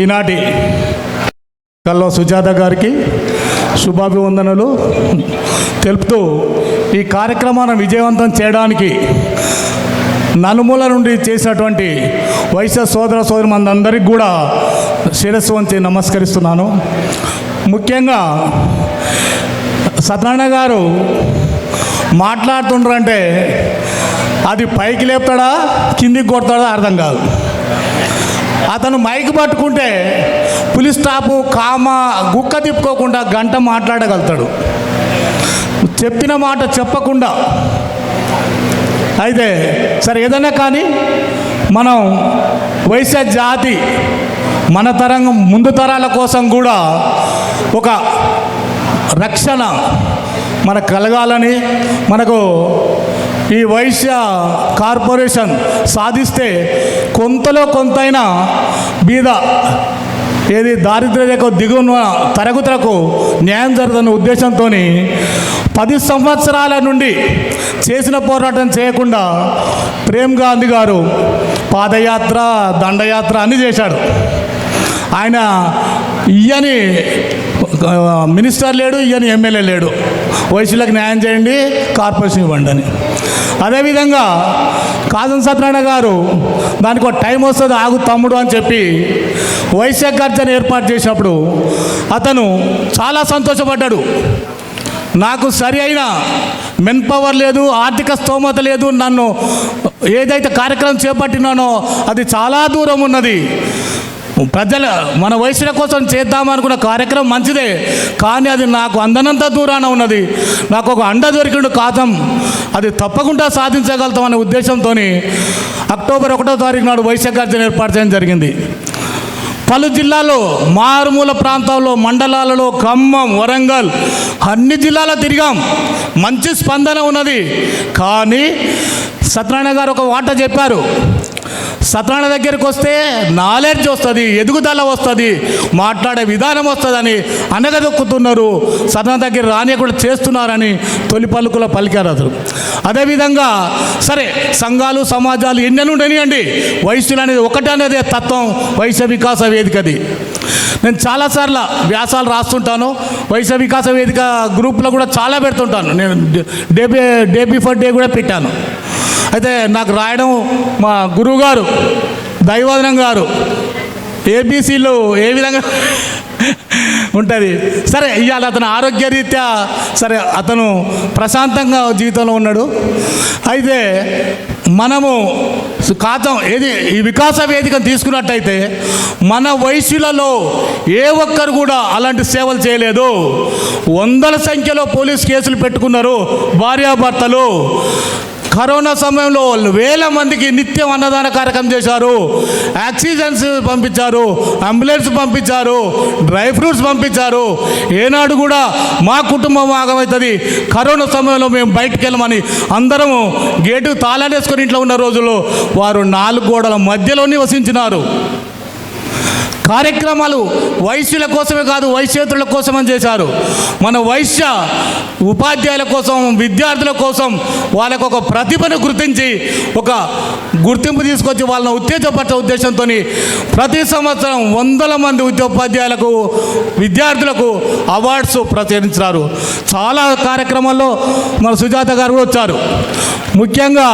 ఈనాటి కల్లో సుజాత గారికి శుభాభివందనలు. తెలుపుతూ ఈ కార్యక్రమాన్ని విజయవంతం చేయడానికి నలుమూల నుండి చేసినటువంటి వైశ్య సోదర సోదరి మనందరికీ కూడా శిరస్సు వంచి నమస్కరిస్తున్నాను. ముఖ్యంగా సత్యనారాయణ గారు మాట్లాడుతుండ్రంటే అది పైకి లేపుతాడా కిందికి కొడతాడా అర్థం కాదు. అతను మైక్ పట్టుకుంటే పులి స్టాపు కామ గుక్క తిప్పుకోకుండా గంట మాట్లాడగలుగుతాడు. చెప్పిన మాట చెప్పకుండా. అయితే సరే ఏదైనా కానీ మనం వైశ్య జాతి మన తరం ముందు తరాల కోసం కూడా ఒక రక్షణ మనకు కలగాలని మనకు ఈ వైశ్య కార్పొరేషన్ సాధిస్తే కొంతలో కొంతైనా బీద ఏది దారిద్ర్య రేఖ తరగతులకు న్యాయం జరుగుతున్న ఉద్దేశంతో పది సంవత్సరాల నుండి చేసిన పోరాటం చేయకుండా ప్రేమ్ గాంధీ గారు పాదయాత్ర దండయాత్ర అన్నీ చేశాడు ఆయన ఇయ్యని మినిస్టర్ లేడు ఇయని ఎమ్మెల్యే లేడు. వయసులకు న్యాయం చేయండి కార్పొరేషన్ ఇవ్వండి అని. అదేవిధంగా కాజం సత్యనారాయణ గారు దానికి ఒక టైం వస్తుంది ఆగు తమ్ముడు అని చెప్పి వైశ్య గర్జన ఏర్పాటు చేసినప్పుడు అతను చాలా సంతోషపడ్డాడు. నాకు సరి అయిన మెన్ పవర్ లేదు ఆర్థిక స్తోమత లేదు నన్ను ఏదైతే కార్యక్రమం చేపట్టినానో అది చాలా దూరం ఉన్నది. ప్రజల మన వయసుల కోసం చేద్దామనుకున్న కార్యక్రమం మంచిదే కానీ అది నాకు అందనంత దూరాన ఉన్నది. నాకు ఒక అండ దొరికిండు కాతం అది తప్పకుండా సాధించగలుగుతాం అనే ఉద్దేశంతో అక్టోబర్ ఒకటో తారీఖు నాడు వైశాఖ గర్జన ఏర్పాటు చేయడం జరిగింది. పలు జిల్లాలో మారుమూల ప్రాంతాల్లో మండలాలలో ఖమ్మం వరంగల్ అన్ని జిల్లాలో తిరిగాం. మంచి స్పందన ఉన్నది. కానీ సత్యనారాయణ గారు ఒక వాట చెప్పారు. సతాన దగ్గరికి వస్తే నాలెడ్జ్ వస్తుంది ఎదుగుదల వస్తుంది మాట్లాడే విధానం వస్తుందని అనగదొక్కుతున్నారు. సత్యనారాయణ దగ్గర రానియకుండా చేస్తున్నారని తొలి పలుకుల పలికారు అతను అదేవిధంగా సరే సంఘాలు సమాజాలు ఎన్నెన్ని ఉండనియండి? వయస్సులు అనేది ఒకటే అనేది తత్వం వైశ్య వికాస వేదికది నేను చాలాసార్లు వ్యాసాలు రాస్తుంటాను వైశ్య వికాస వేదిక గ్రూప్లో కూడా చాలా పెడుతుంటాను. నేను డే డే బిఫోర్ డే కూడా పెట్టాను. అయితే నాకు రాయడం మా గురువు గారు దైవదనం గారు ఏబీసీలో ఏ విధంగా ఉంటుంది. సరే ఇవాళ అతను ఆరోగ్యరీత్యా సరే అతను ప్రశాంతంగా జీవితంలో ఉన్నాడు. అయితే మనము కాతం ఏది ఈ వికాస వేదికను తీసుకున్నట్టయితే మన వయసులలో ఏ ఒక్కరు కూడా అలాంటి సేవలు చేయలేదు. వందల సంఖ్యలో పోలీస్ కేసులు పెట్టుకున్నారు భార్యాభర్తలు. కరోనా సమయంలో వేల మందికి నిత్యం అన్నదాన కార్యక్రమం చేశారు. ఆక్సిజన్స్ పంపించారు అంబులెన్స్ పంపించారు డ్రై ఫ్రూట్స్ పంపించారు. ఏనాడు కూడా మా కుటుంబం ఆగమవుతుంది కరోనా సమయంలో మేము బయటికి వెళ్ళమని అందరము గేటు తాళాలేసుకొని ఇంట్లో ఉన్న రోజుల్లో వారు నాలుగు గోడల మధ్యలో నివసించినారు. కార్యక్రమాలు వైశ్యుల కోసమే కాదు వైశ్యతుల కోసమని చేశారు. మన వైశ్య ఉపాధ్యాయుల కోసం విద్యార్థుల కోసం వాళ్ళకు ఒక ప్రతిభను గుర్తించి ఒక గుర్తింపు తీసుకొచ్చి వాళ్ళని ఉత్తేజపరచే ఉద్దేశంతో ప్రతి సంవత్సరం వందల మంది ఉపాధ్యాయులకు విద్యార్థులకు అవార్డ్స్ ప్రచురించారు. చాలా కార్యక్రమాల్లో మన సుజాత గారు వచ్చారు. ముఖ్యంగా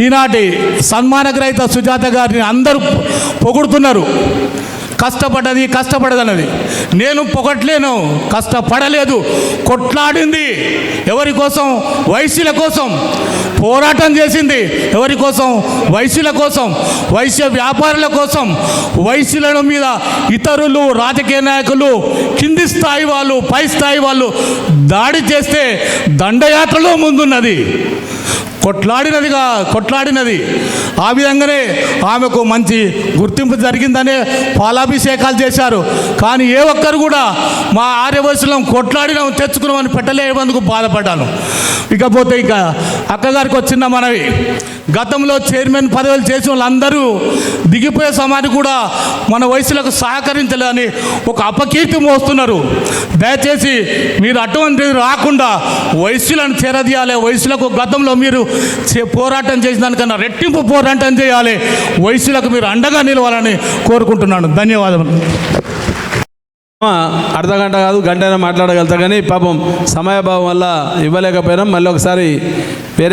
ఈనాటి సన్మానగ్రహీత సుజాత గారిని అందరూ పొగుడుతున్నారు. కష్టపడ్డది కష్టపడదన్నది. నేను పొగట్లేను కష్టపడలేదు. కొట్లాడింది. ఎవరి కోసం? వైశ్యుల కోసం. పోరాటం చేసింది. ఎవరి కోసం? వైశ్యుల కోసం. వైశ్య వ్యాపారుల కోసం. వైశ్యుల మీద ఇతరులు రాజకీయ నాయకులు కింది స్థాయి వాళ్ళు పై స్థాయి వాళ్ళు దాడి చేస్తే దండయాత్రలో ముందున్నది. కొట్లాడినదిగా కొట్లాడినది. ఆ విధంగానే ఆమెకు మంచి గుర్తింపు జరిగిందనే పాలాభిషేకాలు చేశారు. కానీ ఏ ఒక్కరు కూడా మా ఆర్యవశులం కొట్లాడినాం తెచ్చుకున్నామని పెట్టలేనందుకు బాధపడ్డాను. ఇకపోతే ఇక అక్కగారికి వచ్చిన మనవి గతంలో చైర్మన్ పదవులు చేసిన వాళ్ళందరూ దిగిపోయే సమయాన్ని కూడా మన వయసులకు సహకరించలేని ఒక అపకీర్తి మోస్తున్నారు. దయచేసి మీరు అటువంటిది రాకుండా వయసులను చేరదీయాలి. వయసులకు గతంలో మీరు పోరాటం చేసిన దానికన్నా రెట్టింపు పోరాటం చేయాలి. వయసులకు మీరు అండగా నిలవాలని కోరుకుంటున్నాను. ధన్యవాదములు. అర్ధ గంట కాదు గంట అయినా మాట్లాడగలుగుతా కానీ పాపం సమయభావం వల్ల ఇవ్వలేకపోయినాం. మళ్ళీ ఒకసారి వేరే